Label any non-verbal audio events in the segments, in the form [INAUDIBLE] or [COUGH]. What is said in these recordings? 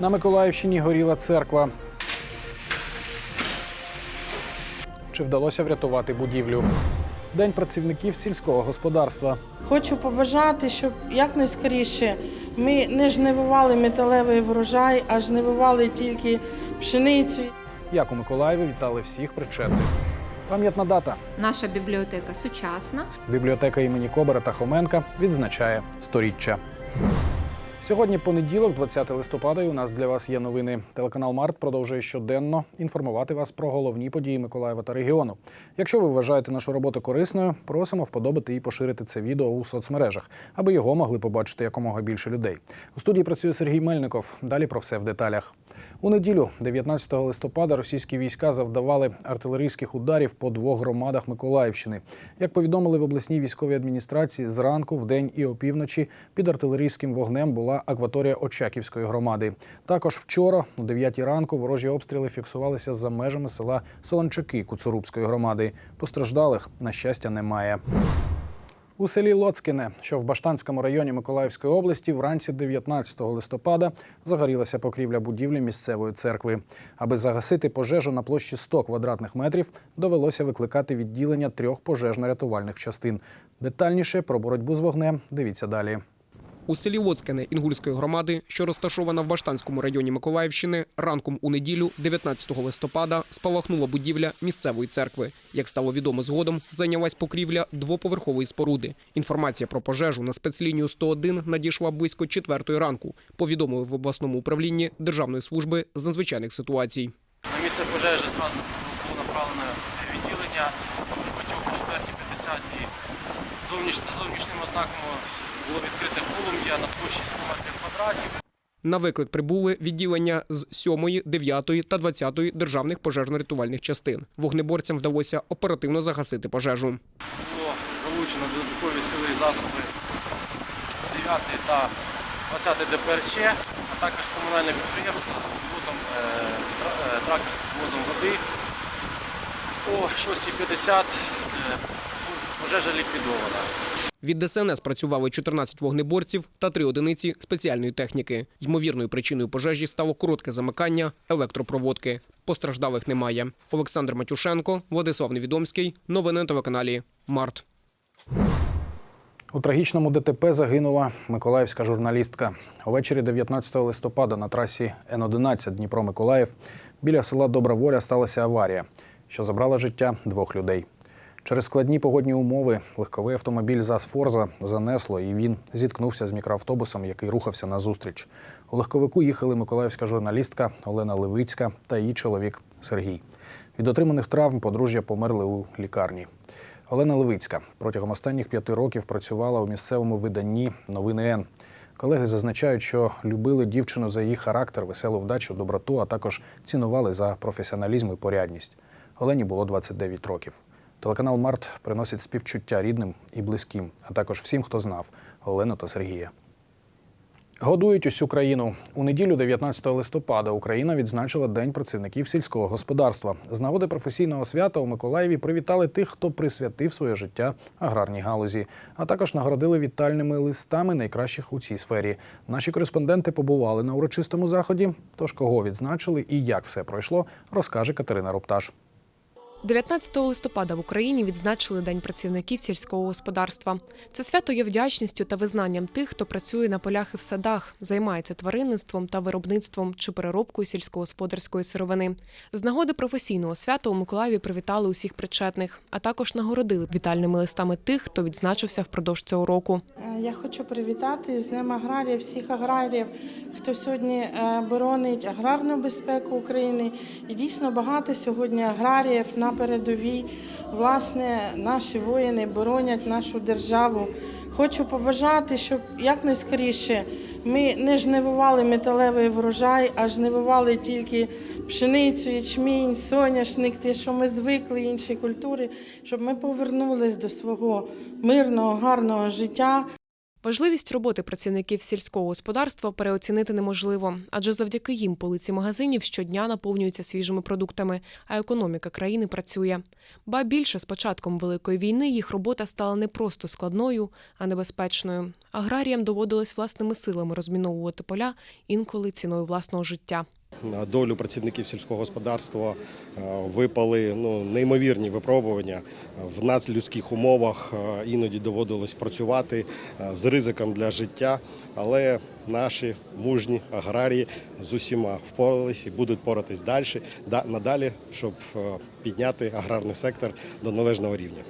На Миколаївщині горіла церква. Чи вдалося врятувати будівлю? День працівників сільського господарства. Хочу побажати, щоб якнайскоріше ми не жнивували металевий врожай, а жнивували тільки пшеницю. Як у Миколаєві вітали всіх причетних. Пам'ятна дата. Наша бібліотека сучасна. Бібліотека імені Кобера та Хоменка відзначає сторіччя. Сьогодні понеділок, 20 листопада, і у нас для вас є новини. Телеканал Март продовжує щоденно інформувати вас про головні події Миколаєва та регіону. Якщо ви вважаєте нашу роботу корисною, просимо вподобати і поширити це відео у соцмережах, аби його могли побачити якомога більше людей. У студії працює Сергій Мельников. Далі про все в деталях. У неділю, 19 листопада, російські війська завдавали артилерійських ударів по двох громадах Миколаївщини. Як повідомили в обласній військовій адміністрації, зранку, вдень і опівночі під артилерійським вогнем була акваторія Очаківської громади. Також вчора, о 9 ранку, ворожі обстріли фіксувалися за межами села Солончаки Куцурубської громади. Постраждалих, на щастя, немає. У селі Лоцкине, що в Баштанському районі Миколаївської області, вранці 19 листопада загорілася покрівля будівлі місцевої церкви. Аби загасити пожежу на площі 100 квадратних метрів, довелося викликати відділення трьох пожежно-рятувальних частин. Детальніше про боротьбу з вогнем дивіться далі. У селі Лоцкане Інгульської громади, що розташована в Баштанському районі Миколаївщини, ранком у неділю, 19 листопада, спалахнула будівля місцевої церкви. Як стало відомо згодом, зайнялась покрівля двоповерхової споруди. Інформація про пожежу на спецлінію 101 надійшла близько 4 ранку. Повідомили в обласному управлінні Державної служби з надзвичайних ситуацій. На місце пожежі зразу було направлено відділення потім о 4.50 і зовніш, за зовнішніми ознаками було відкрите полум'я на площі 100 метрів квадратів. На виклик прибули відділення з 7, 9 та 20 державних пожежно-рятувальних частин. Вогнеборцям вдалося оперативно загасити пожежу. Було залучено додаткові сили і засоби 9 та 20 ДПРЧ, а також комунальне підприємство з підвозом, е, е, трактор з підвозом води. О 6.50 е, пожежа ліквідована. Від ДСНС працювали 14 вогнеборців та 3 одиниці спеціальної техніки. Ймовірною причиною пожежі стало коротке замикання електропроводки. Постраждалих немає. Олександр Матюшенко, Владислав Невідомський. Новини на телеканалі Март. У трагічному ДТП загинула миколаївська журналістка. Увечері 19 листопада на трасі Н-11 Дніпро-Миколаїв біля села Добра Воля сталася аварія, що забрала життя двох людей. Через складні погодні умови легковий автомобіль ЗАЗ Форза занесло, і він зіткнувся з мікроавтобусом, який рухався назустріч. У легковику їхали миколаївська журналістка Олена Левицька та її чоловік Сергій. Від отриманих травм подружжя померли у лікарні. Олена Левицька протягом останніх п'яти років працювала у місцевому виданні Новини Н. Колеги зазначають, що любили дівчину за її характер, веселу вдачу, доброту, а також цінували за професіоналізм і порядність. Олені було 29 років. Телеканал Март приносить співчуття рідним і близьким, а також всім, хто знав Олену та Сергія. Годують усю країну. У неділю 19 листопада Україна відзначила День працівників сільського господарства. З нагоди професійного свята у Миколаєві привітали тих, хто присвятив своє життя аграрній галузі, а також нагородили вітальними листами найкращих у цій сфері. Наші кореспонденти побували на урочистому заході. Тож кого відзначили і як все пройшло, розкаже Катерина Рупташ. 19 листопада в Україні відзначили День працівників сільського господарства. Це свято є вдячністю та визнанням тих, хто працює на полях і в садах, займається тваринництвом та виробництвом чи переробкою сільськогосподарської сировини. З нагоди професійного свята у Миколаєві привітали усіх причетних, а також нагородили вітальними листами тих, хто відзначився впродовж цього року. Е, Я хочу привітати з Днем аграріїв, всіх аграріїв, хто сьогодні е, боронить аграрну безпеку України. І дійсно багато сьогодні аграріїв на передовій. Власне, наші воїни боронять нашу державу. Хочу побажати, щоб якнайскоріше ми не жнивували металевий врожай, а жнивували тільки пшеницю, ячмінь, соняшник, те, що ми звикли, інші культури, щоб ми повернулись до свого мирного, гарного життя. Важливість роботи працівників сільського господарства переоцінити неможливо, адже завдяки їм полиці магазинів щодня наповнюються свіжими продуктами, а економіка країни працює. Ба більше з початком великої війни їх робота стала не просто складною, а небезпечною. Аграріям доводилось власними силами розміновувати поля інколи ціною власного життя. На долю працівників сільського господарства е, випали ну, неймовірні випробування. В надлюдських умовах е, іноді доводилось працювати е, з ризиком для життя, але наші мужні аграрії з усіма впоралися і будуть поратись далі, надалі, щоб підняти аграрний сектор до належного рівня.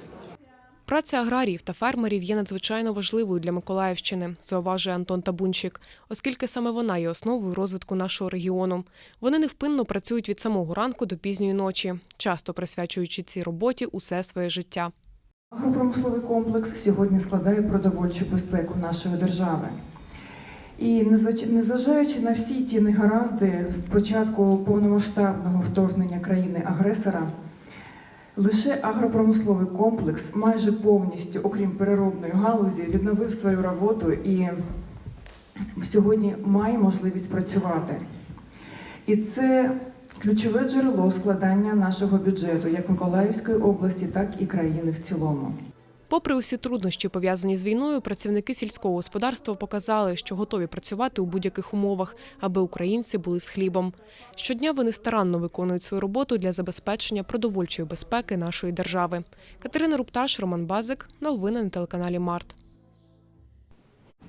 Праця аграріїв та фермерів є надзвичайно важливою для Миколаївщини, зауважує Антон Табунчик, оскільки саме вона є основою розвитку нашого регіону. Вони невпинно працюють від самого ранку до пізньої ночі, часто присвячуючи цій роботі усе своє життя. Агропромисловий комплекс сьогодні складає продовольчу безпеку нашої держави. І незважаючи на всі ті негаразди з початку повномасштабного вторгнення країни-агресора, лише агропромисловий комплекс майже повністю, окрім переробної галузі, відновив свою роботу і сьогодні має можливість працювати. І це ключове джерело складання нашого бюджету як Миколаївської області, так і країни в цілому. Попри усі труднощі, пов'язані з війною, працівники сільського господарства показали, що готові працювати у будь-яких умовах, аби українці були з хлібом. Щодня вони старанно виконують свою роботу для забезпечення продовольчої безпеки нашої держави. Катерина Рупташ, Роман Базик. Новини на телеканалі Март.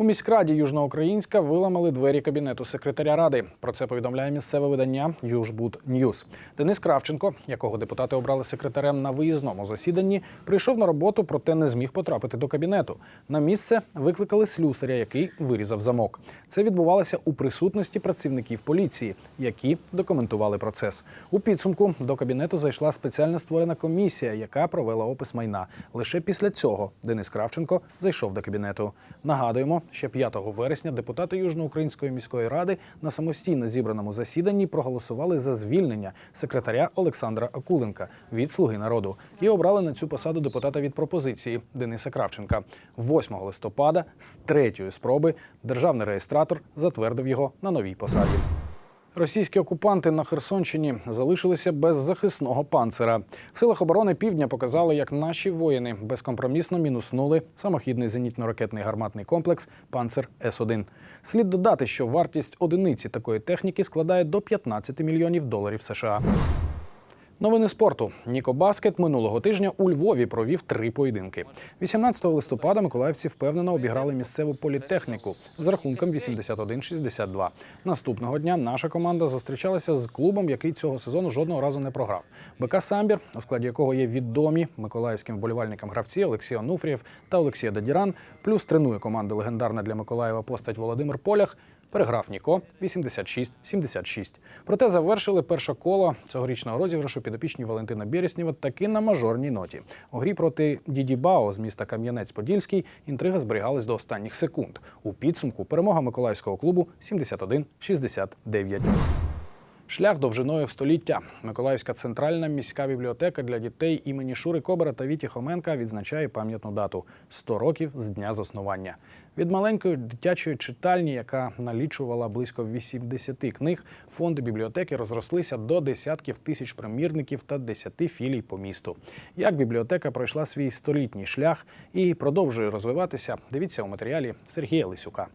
У міськраді Южноукраїнська виламали двері кабінету секретаря ради. Про це повідомляє місцеве видання Южбуд Ньюс. Денис Кравченко, якого депутати обрали секретарем на виїзному засіданні, прийшов на роботу, проте не зміг потрапити до кабінету. На місце викликали слюсаря, який вирізав замок. Це відбувалося у присутності працівників поліції, які документували процес. У підсумку до кабінету зайшла спеціально створена комісія, яка провела опис майна. Лише після цього Денис Кравченко зайшов до кабінету. Нагадуємо, ще 5 вересня депутати Южноукраїнської міської ради на самостійно зібраному засіданні проголосували за звільнення секретаря Олександра Акуленка від Слуги народу і обрали на цю посаду депутата від пропозиції Дениса Кравченка. 8 листопада з третьої спроби державний реєстратор затвердив його на новій посаді. Російські окупанти на Херсонщині залишилися без захисного панцира. В силах оборони півдня показали, як наші воїни безкомпромісно мінуснули самохідний зенітно-ракетний гарматний комплекс Панцер С-1. Слід додати, що вартість одиниці такої техніки складає до 15 мільйонів доларів США. Новини спорту. Ніко Баскет минулого тижня у Львові провів три поєдинки. 18 листопада миколаївці впевнено обіграли місцеву політехніку з рахунком 81-62. Наступного дня наша команда зустрічалася з клубом, який цього сезону жодного разу не програв. БК Самбір, у складі якого є відомі миколаївським вболівальникам гравці Олексій Онуфрієв та Олексій Дадіран, плюс тренує команду легендарна для Миколаєва постать Володимир Полях. Переграв Ніко 86-76. Проте завершили перше коло цьогорічного розіграшу підопічні Валентина Береснєва таки на мажорній ноті. У грі проти Діді Бао з міста Кам'янець-Подільський інтрига зберігалась до останніх секунд. У підсумку перемога миколаївського клубу 71-69. Шлях довжиною в століття. Миколаївська центральна міська бібліотека для дітей імені Шури Кобера та Віті Хоменка відзначає пам'ятну дату 100 років з дня заснування. Від маленької дитячої читальні, яка налічувала близько 80 книг, фонди бібліотеки розрослися до десятків тисяч примірників та 10 філій по місту. Як бібліотека пройшла свій столітній шлях і продовжує розвиватися, дивіться у матеріалі Сергія Лисюка.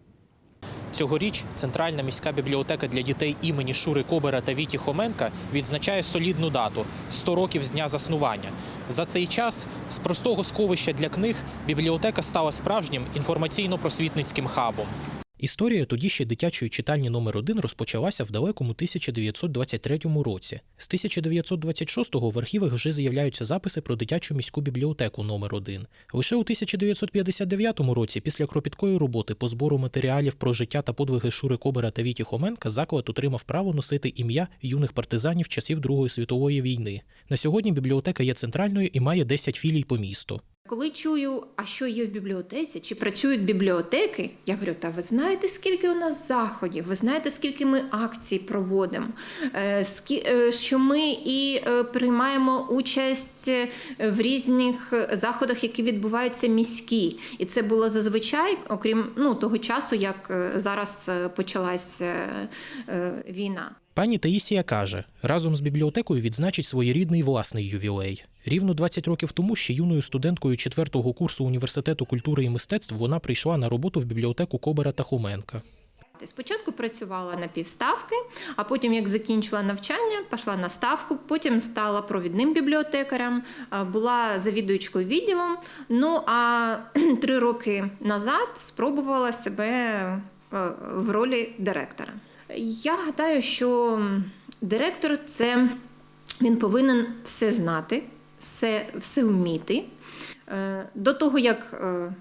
Цьогоріч Центральна міська бібліотека для дітей імені Шури Кобера та Віті Хоменка відзначає солідну дату 100 років з дня заснування. За цей час з простого сховища для книг бібліотека стала справжнім інформаційно-просвітницьким хабом. Історія тоді ще дитячої читальні номер 1 розпочалася в далекому 1923 році. З 1926-го в архівах вже з'являються записи про дитячу міську бібліотеку номер 1 Лише у 1959 році, після кропіткої роботи по збору матеріалів про життя та подвиги Шури Кобера та Віті Хоменка, заклад отримав право носити ім'я юних партизанів часів Другої світової війни. На сьогодні бібліотека є центральною і має 10 філій по місту. Коли чую, а що є в бібліотеці, чи працюють бібліотеки, я говорю, та ви знаєте, скільки у нас заходів, ви знаєте, скільки ми акцій проводимо, е, е, що ми і е, приймаємо участь в різних заходах, які відбуваються міські. І це було зазвичай, окрім ну, того часу, як зараз почалась війна. Пані Таїсія каже, разом з бібліотекою відзначить своєрідний власний ювілей. Рівно 20 років тому ще юною студенткою четвертого курсу університету культури і мистецтв вона прийшла на роботу в бібліотеку Кобера та Хоменка. Спочатку працювала на півставки, а потім, як закінчила навчання, пішла на ставку, потім стала провідним бібліотекарем, була завідуючкою відділом. Ну а [CLEARS THROAT] три роки назад спробувала себе в ролі директора. Я гадаю, що директор це він повинен все знати, все, все вміти. Е, До того, як е,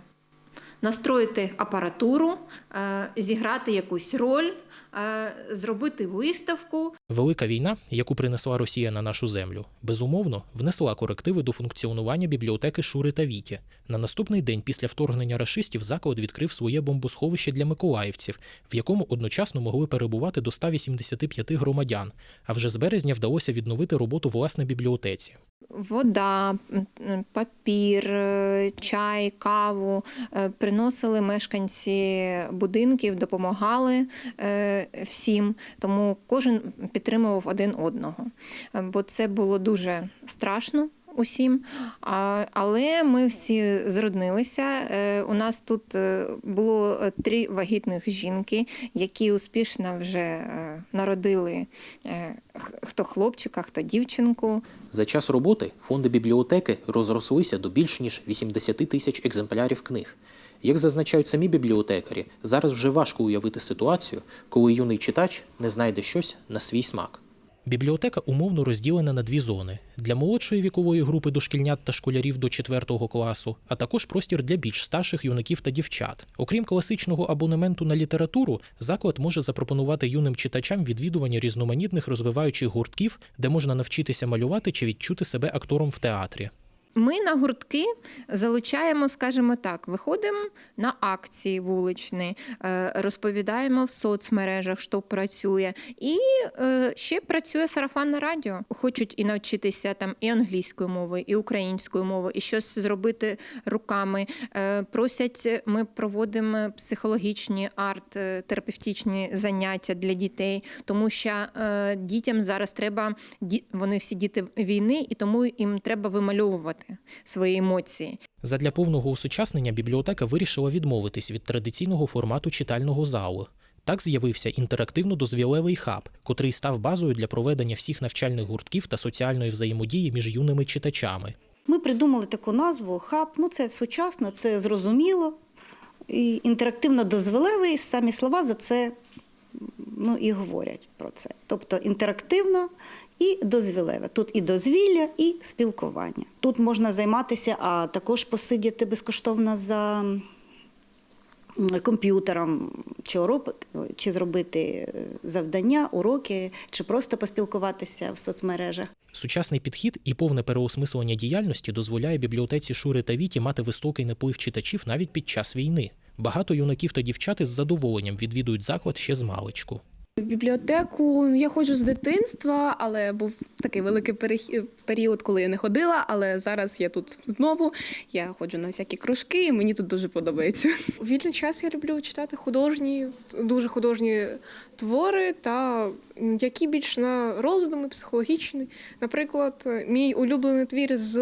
настроїти апаратуру, е, зіграти якусь роль, зробити виставку. Велика війна, яку принесла Росія на нашу землю, безумовно внесла корективи до функціонування бібліотеки Шури та Віті. На наступний день після вторгнення рашистів заклад відкрив своє бомбосховище для миколаївців, в якому одночасно могли перебувати до 185 громадян. А вже з березня вдалося відновити роботу власне бібліотеці. Вода, папір, е, чай, каву е, приносили мешканці будинків, допомагали е, всім, тому кожен підтримував один одного. Бо це було дуже страшно. Усім, але ми всі зроднилися. Е, У нас тут е, було е, три вагітних жінки, які успішно вже народили хто хлопчика, хто дівчинку. За час роботи фонди бібліотеки розрослися до більш ніж 80 тисяч екземплярів книг. Як зазначають самі бібліотекарі, зараз вже важко уявити ситуацію, коли юний читач не знайде щось на свій смак. Бібліотека умовно розділена на дві зони: для молодшої вікової групи дошкільнят та школярів до 4 класу, а також простір для більш старших юнаків та дівчат. Окрім класичного абонементу на літературу, заклад може запропонувати юним читачам відвідування різноманітних розвиваючих гуртків, де можна навчитися малювати чи відчути себе актором в театрі. Ми на гуртки залучаємо, скажімо так, виходимо на акції вуличні, е, розповідаємо в соцмережах, що працює, і е, ще працює сарафанне радіо. Хочуть і навчитися там і англійською мовою, і українською мовою, і щось зробити руками. Е, Просять, ми проводимо психологічні арт-терапевтичні заняття для дітей, тому що дітям зараз треба вони всі діти війни, і тому їм треба вимальовувати свої емоції. Задля повного усучаснення бібліотека вирішила відмовитись від традиційного формату читального залу. Так з'явився інтерактивно-дозвілевий хаб, котрий став базою для проведення всіх навчальних гуртків та соціальної взаємодії між юними читачами. Ми придумали таку назву хаб. Ну, це сучасно, це зрозуміло. І інтерактивно-дозволевий, самі слова за це ну, і говорять про це. Тобто інтерактивно і дозвілеве. Тут і дозвілля, і спілкування. Тут можна займатися, а також посидіти безкоштовно за комп'ютером, чи, чи зробити е, завдання, уроки, чи просто поспілкуватися в соцмережах. Сучасний підхід і повне переосмислення діяльності дозволяє бібліотеці Шури та Віті мати високий наплив читачів навіть під час війни. Багато юнаків та дівчат із задоволенням відвідують заклад ще з маличку. В бібліотеку я ходжу з дитинства, але був такий великий перехід, період, коли я не ходила. Але зараз я тут знову. Я ходжу на всякі кружки, і мені тут дуже подобається. У вільний час я люблю читати художні, дуже художні твори, та які більш на роздуми психологічні. Наприклад, мій улюблений твір з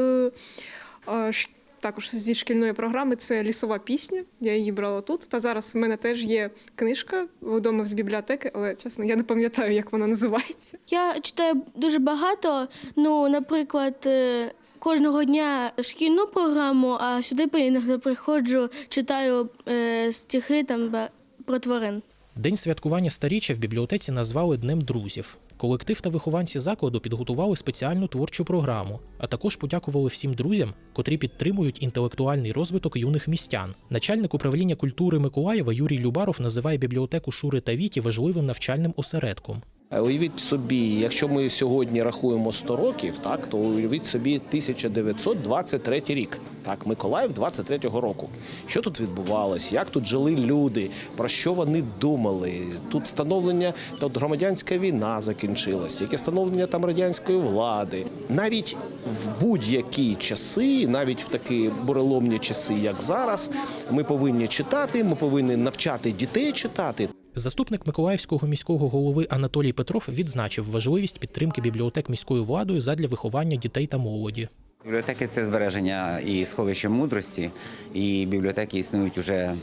е, також зі шкільної програми це лісова пісня. Я її брала тут. Та зараз в мене теж є книжка вдома з бібліотеки, але чесно, я не пам'ятаю, як вона називається. Я читаю дуже багато. Ну, наприклад, е, кожного дня шкільну програму, а сюди іноді приходжу, читаю е, стихи там про тварин. День святкування старіччя в бібліотеці назвали Днем друзів. Колектив та вихованці закладу підготували спеціальну творчу програму, а також подякували всім друзям, котрі підтримують інтелектуальний розвиток юних містян. Начальник управління культури Миколаєва Юрій Любаров називає бібліотеку Шури та Віті важливим навчальним осередком. Е, Уявіть собі, якщо ми сьогодні рахуємо 100 років, так то уявіть собі 1923 рік. Так, Миколаїв 23-го року. Що тут відбувалось? Як тут жили люди? Про що вони думали? Тут становлення тут громадянська війна закінчилась, яке становлення там радянської влади. Навіть в будь-які часи, навіть в такі буреломні часи, як зараз, ми повинні читати, ми повинні навчати дітей читати. Заступник Миколаївського міського голови Анатолій Петров відзначив важливість підтримки бібліотек міською владою задля виховання дітей та молоді. Бібліотеки це збереження і сховище мудрості, і бібліотеки існують уже,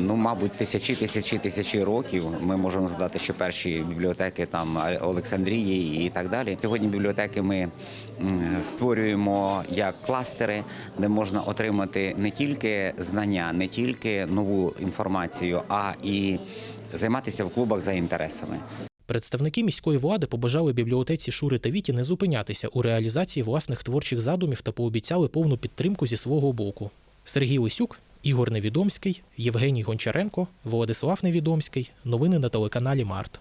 ну, мабуть, тисячі, тисячі, тисячі років. Ми можемо згадати, що перші бібліотеки там Олександрії і так далі. Сьогодні бібліотеки ми створюємо як кластери, де можна отримати не тільки знання, не тільки нову інформацію, а і займатися в клубах за інтересами. Представники міської влади побажали бібліотеці Шури та Віті не зупинятися у реалізації власних творчих задумів та пообіцяли повну підтримку зі свого боку. Сергій Лисюк, Ігор Невідомський, Євгеній Гончаренко, Владислав Невідомський. Новини на телеканалі Март.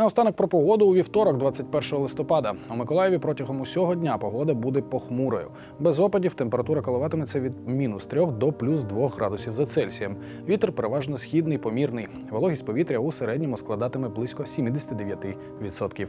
Наостанок про погоду у вівторок, 21 листопада. У Миколаєві протягом усього дня погода буде похмурою. Без опадів температура коливатиметься від мінус 3 до плюс 2 градусів за Цельсієм. Вітер переважно східний, помірний. Вологість повітря у середньому складатиме близько 79%.